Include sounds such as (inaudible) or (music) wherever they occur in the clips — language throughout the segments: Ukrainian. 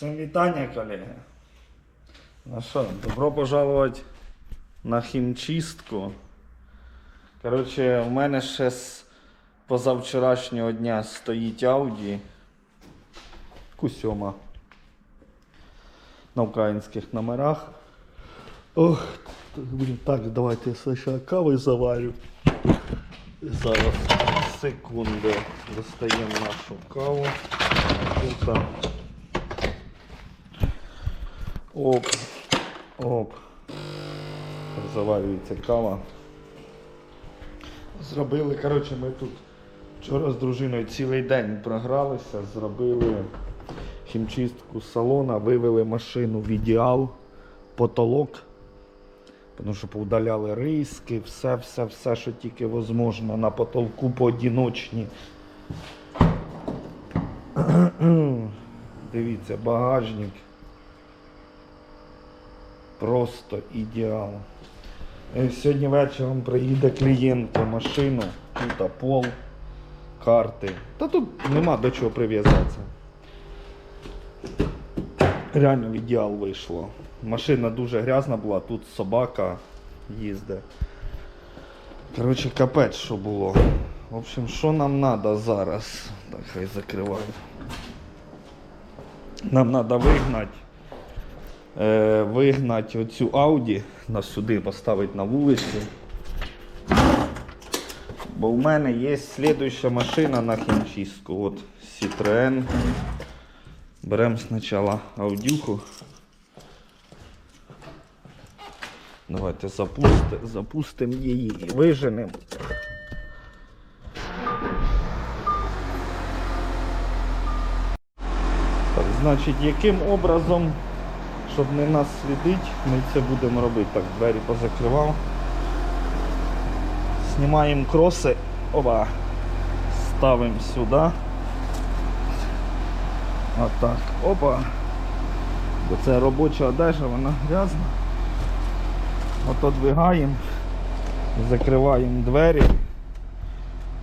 Всім вітання, колеги. Ну що, добро пожаловать на хімчистку. Коротше, у мене ще з позавчорашнього дня стоїть Audi Q7 на українських номерах. Ох, так, давайте я спочатку кави заварю. Зараз секунду. Достаємо нашу каву. Тут. Оп. Оп. Заварюється кава. Зробили, коротше, ми тут вчора з дружиною цілий день програлися, зробили хімчистку салона, вивели машину в ідеал, потолок. Тому що повдаляли риски, все, все, все, що тільки можливо, на потолку поодіночні. (clears throat) Дивіться, багажник. Просто ідеал. Е, Сьогодні вечором приїде клієнт машину, тут пол, карти. Та тут нема до чого прив'язатися. Реально в ідеал вийшло. Машина дуже грязна була, тут собака їздить. Коротше, капець, що було. В общем, що нам треба зараз? Так, хай закриваю. Нам треба вигнати. Е, вигнати оцю Audi, нас сюди поставити на вулицю. Бо в мене є слідуюча машина на хімчистку. От Citroen. Беремо спочатку аудюху. Давайте запусти, запустимо її і виженемо. Так, значить, яким образом, щоб не нас слідить, ми це будемо робити. Так, двері позакривав. Знімаємо кроси. Оба. Ставимо сюди. Отак. Опа. Бо це робоча одежа, вона грязна. Отодвигаємо, закриваємо двері,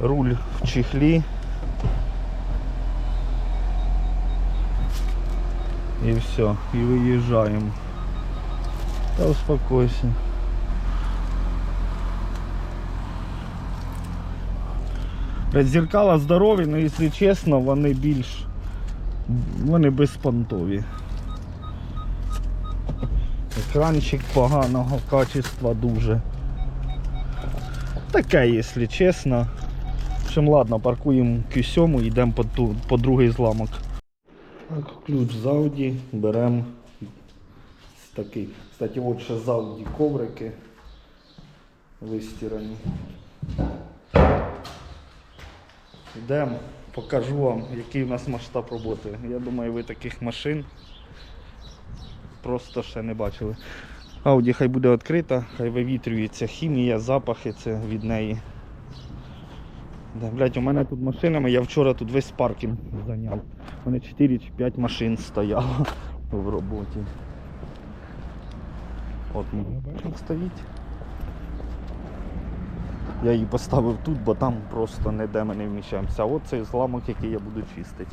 руль в чехлі. І все, і виїжджаємо. Та успокойся. Зеркала здорові, але якщо чесно, вони більш вони безпонтові. Екранчик поганого качества дуже. Таке, якщо чесно. В общем, ладно, паркуємо Q7 і йдемо по, по другий зламок. Так, ключ з Audi беремо такий. Кстати, от ще з Audi коврики вистирані. Йдемо, покажу вам, який у нас масштаб роботи. Я думаю, ви таких машин просто ще не бачили. Ауді хай буде відкрита, хай вивітрюється хімія, запахи це від неї. Да, блядь, у мене тут машинами, я вчора тут весь паркінг зайняв. У мене 4 чи 5 машин стояло (laughs) в роботі. От бачок стоїть. Я її поставив тут, бо там просто ніде ми не вміщаємося. А от цей зламок, який я буду чистити.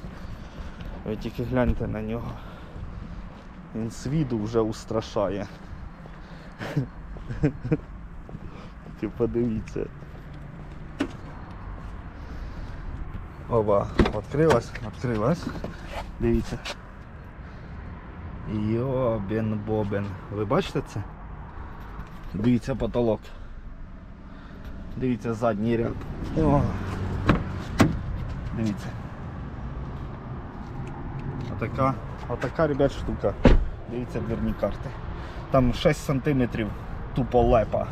Ви тільки гляньте на нього. Він з віду вже устрашає. (laughs) Ти подивіться. Оба, відкрилась, відкрилась. Дивіться. Йобен бобен. Ви бачите це? Дивіться потолок. Дивіться задній ряд. О. Дивіться. Отака, отака, ребят, штука. Дивіться дверні карти. Там 6 сантиметрів тупо лепа.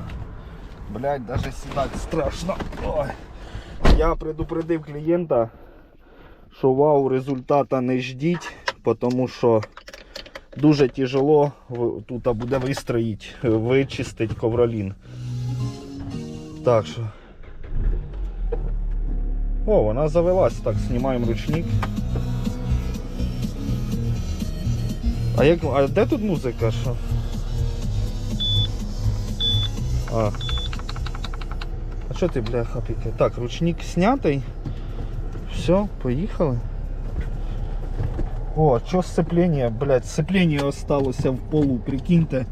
Блять, даже сідати страшно. Ой. Я предупредив клієнта, що вау, результата не ждіть, тому що дуже тяжело тут буде вистроїти, вичистити ковролін. Так що. О, вона завелась. Так, знімаємо ручник. А як. А де тут музика? Що? А. Що ти, бляха, піке? Так, ручник снятий. Все, поїхали. О, що сцеплення, блядь, сцеплення осталося в полу, прикиньте.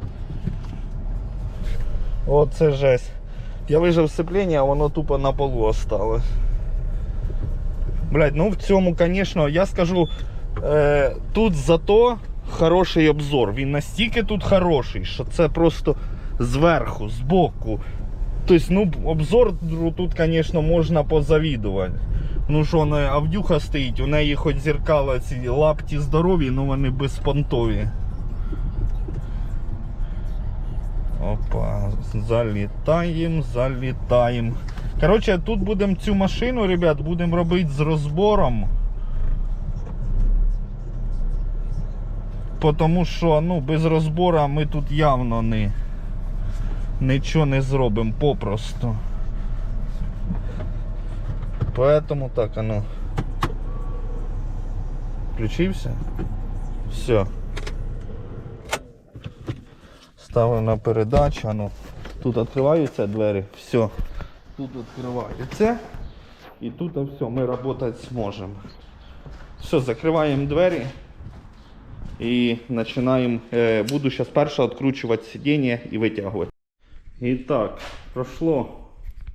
О, це жесть. Я вижав сцеплення, а воно тупо на полу осталось. Блядь, ну в цьому, звісно, я скажу, е, тут зато хороший обзор. Він настільки тут хороший, що це просто зверху, збоку. Тобто, ну, обзор тут, звісно, можна позавідувати. Ну що, вона Авдюха стоїть, у неї хоч зеркала ці лапті здорові, але вони безпонтові. Опа, залітаємо, залітаємо. Коротше, тут будемо цю машину, ребят, будемо робити з розбором. Тому що ну, без розбору ми тут явно не, нічого не зробимо попросту. Поэтому так оно. Включився? Все. Ставив на передачу. а Ну. Тут відкриваються двері. Все. Тут відкриваються. І тут все, ми працювати зможемо. Все, закриваємо двері. І починаємо. Е, буду зараз перше відкручувати сидіння і витягувати. І так, пройшло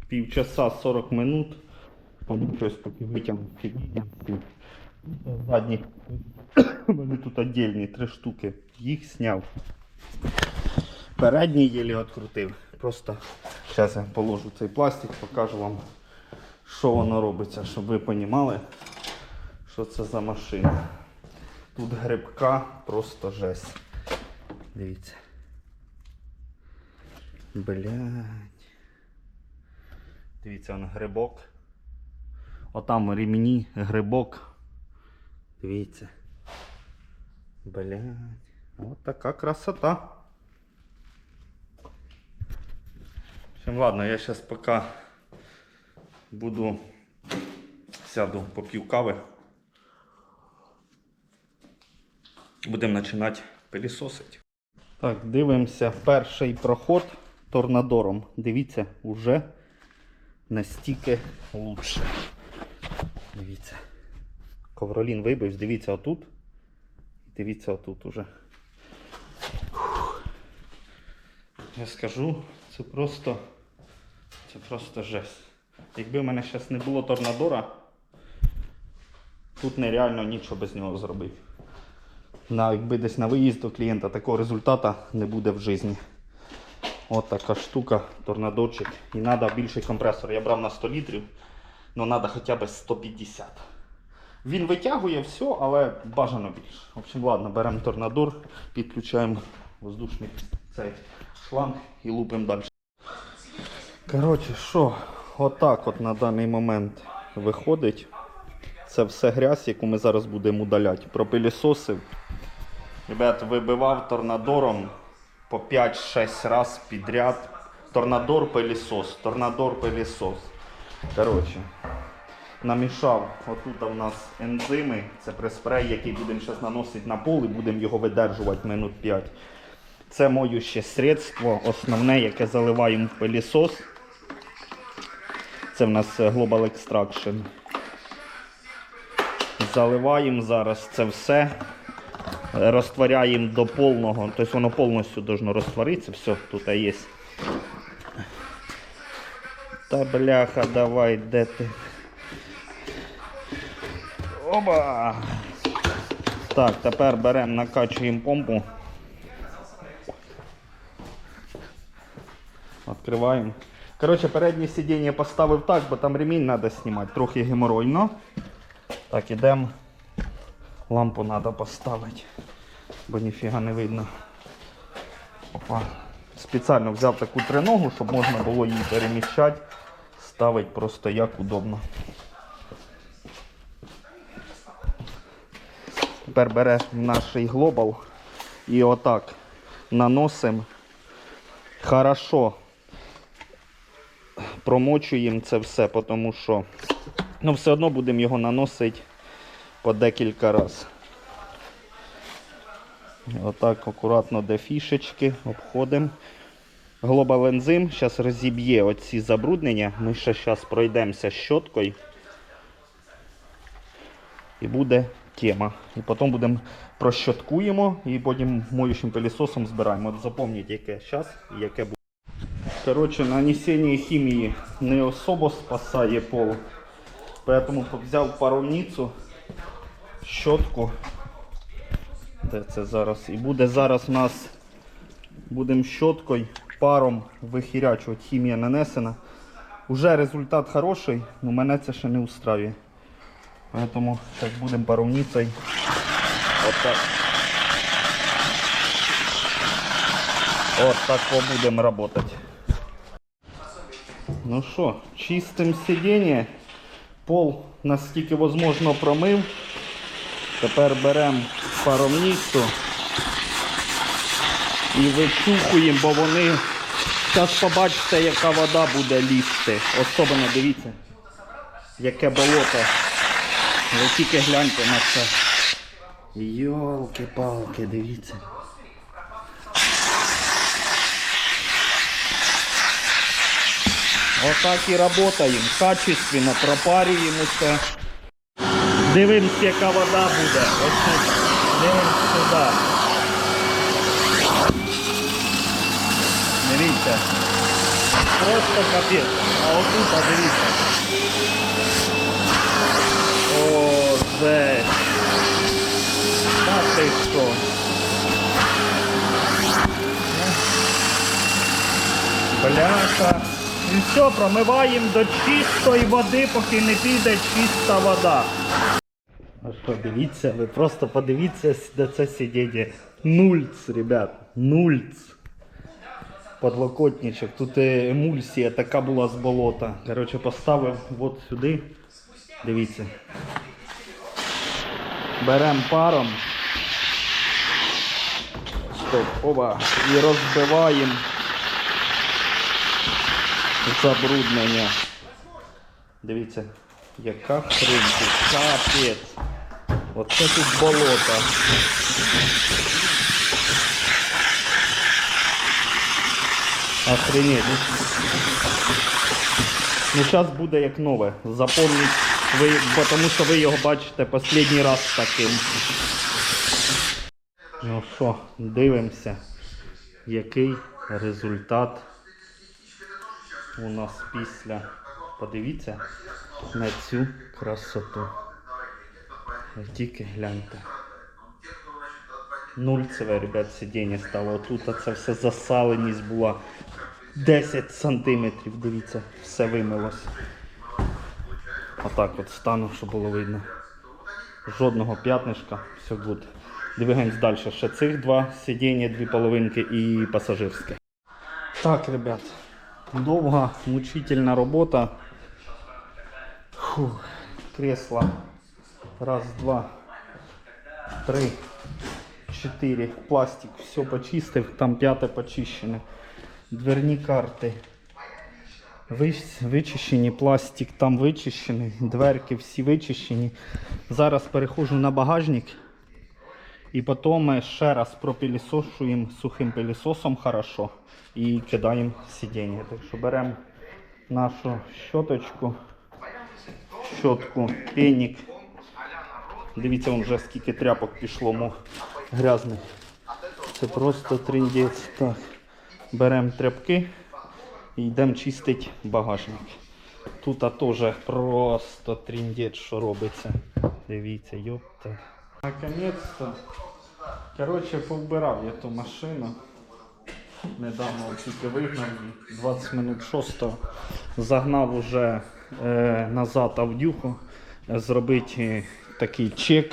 півчаса 40 минут. Щось поки витягнув. Задні. (coughs) У тут віддільні три штуки. Їх зняв. Передній єлі відкрутив. Просто зараз я положу цей пластик, покажу вам, що воно робиться, щоб ви розуміли, що це за машина. Тут грибка просто жесть. Дивіться. Блядь. Дивіться, он грибок. Отам ремені, грибок. Дивіться. Блядь. От така красота. В общем, ладно, я сейчас пока буду сяду поп'ю кави. Будемо починати пилісосити. Так, дивимося перший проход торнадором. Дивіться, уже настільки лучше. Дивіться. Ковролін вибив, дивіться отут. Дивіться отут уже. Я скажу, це просто. Це просто жесть. Якби в мене зараз не було торнадора, тут нереально нічого без нього зробити. На, якби десь на виїзд до клієнта такого результату не буде в житті. От така штука, торнадорчик. І треба більший компресор. Я брав на 100 літрів, але треба хоча б 150. Він витягує все, але бажано більше. В общем, ладно, беремо торнадор, підключаємо воздушний цей шланг і лупимо далі. Коротше, що, отак от на даний момент виходить. Це все грязь, яку ми зараз будемо удаляти. Пропилісосив. Ребят, вибивав торнадором по 5-6 раз підряд. Торнадор пилісос, торнадор пилісос. Коротше, намішав. Отут у нас ензими. Це приспрей, який будемо зараз наносити на пол і будемо його видержувати минут 5. Це моюще средство, основне, яке заливаємо в пилісос. Це в нас е, Global Extraction. Заливаємо зараз це все. Розтворяємо до повного, тобто воно повністю должно розтворитися. Все, тут є. Та бляха, давай, де ти? Оба! Так, тепер беремо, накачуємо помпу. Відкриваємо. Коротше, переднє сидіння поставив так, бо там ремінь треба знімати, трохи геморройно. Так, ідемо. Лампу треба поставити, бо ніфіга не видно. Опа. Спеціально взяв таку триногу, щоб можна було її переміщати, ставити просто як удобно. Тепер береш наш глобал і отак наносимо хорошо промочуємо це все, тому що ну, все одно будемо його наносити по декілька разів. Отак акуратно де фішечки обходимо. Глобал ензим зараз розіб'є оці забруднення. Ми ще зараз пройдемося щоткою. І буде тема. І потім будемо прощоткуємо і потім моющим пилісосом збираємо. От запам'ятайте, яке зараз і яке буде. Коротше, нанесення хімії не особо спасає пол. Поэтому взяв паровницю, щотку. Де це зараз? І буде зараз у нас будемо щоткою, паром вихірячувати. Хімія нанесена. Уже результат хороший, але мене це ще не устраює. Поэтому зараз будемо паровницею. Отак. От так будемо працювати. Ну що, чистим сидіння. Пол наскільки можливо промив. Тепер беремо паровницю і вичухуємо, бо вони. Зараз побачите, яка вода буде лізти. Особливо дивіться, яке болото. Ви тільки гляньте на це. Йолки-палки, дивіться. Отак і працюємо. Качественно пропарюємо все. Дивимось, яка вода буде. Ось тут. Дивимось сюди. Дивіться. Просто капець. А отут, а дивіться. О, жесть. Та ти що? Бляха. І все, промиваємо до чистої води, поки не піде чиста вода. А що, дивіться, ви просто подивіться на це сидіння. Нульц, ребят, нульц. Подлокотничок. Тут е, емульсія така була з болота. Коротше, поставив от сюди. Дивіться. Беремо паром. Стоп, оба. І розбиваємо забруднення. Дивіться, яка хрень. Капець. Оце тут болото. Охренеть. Ну зараз буде як нове. Запомніть, ви, тому що ви його бачите останній раз таким. Ну що, дивимося, який результат у нас після. Подивіться на цю красоту. Тільки гляньте. Нульцеве, ребят, сидіння стало. Тут це все засаленість була 10 сантиметрів. Дивіться, все вимилось. Отак от стану, щоб було видно. Жодного п'ятнишка, все гуд. Двигаємось далі. Ще цих два сидіння, дві половинки і пасажирське. Так, ребят, довга, мучительна робота. Фух, кресла. Раз, два, три, чотири. Пластик, все почистив, там п'яте почищене. Дверні карти. Вичищені, пластик там вичищений, дверки всі вичищені. Зараз переходжу на багажник. І потім ще раз пропилісошуємо сухим пилісосом хорошо і кидаємо сидіння. Так що беремо нашу щоточку, щотку, пенік. Дивіться, вже скільки тряпок пішло мо грязних. Це просто триндець. Так. Беремо тряпки і йдемо чистити багажник. Тут теж просто триндець, що робиться. Дивіться, йопта. Наконец-то. Короче, повбирав я ту машину. Недавно тільки вигнав 20 минут 6 Загнав уже е, назад авдюху. Зробити такий чек.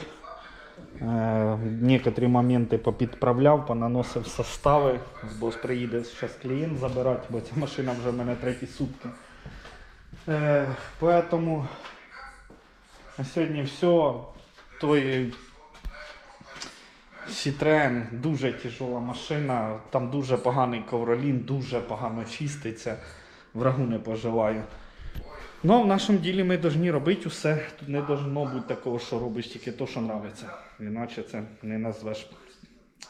Е, некоторі моменти попідправляв, понаносив состави. Бо приїде зараз клієнт забирати, бо ця машина вже в мене треті сутки. Е, поэтому на сьогодні все. Той Citroen дуже тяжела машина, там дуже поганий ковролін, дуже погано чиститься. Врагу не пожелаю. Ну, в нашому ділі ми повинні робити усе. Тут не должно бути такого, що робиш тільки то, що подобається. Іначе це не назвеш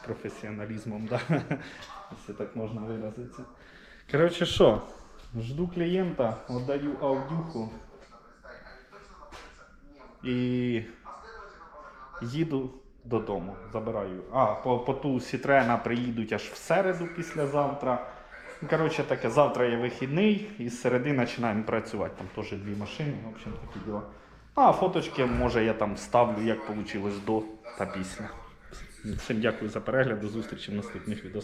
професіоналізмом, да? якщо так можна виразитися. Коротше, що? Жду клієнта, віддаю аудюху. І їду додому. Забираю. А, по, по ту Сітрена приїдуть аж в середу післязавтра. Ну, Коротше, таке, завтра є вихідний, і з середи починаємо працювати. Там теж дві машини, в общем, такі діла. А фоточки, може, я там ставлю, як вийшло до та після. Всім дякую за перегляд, до зустрічі в наступних відео.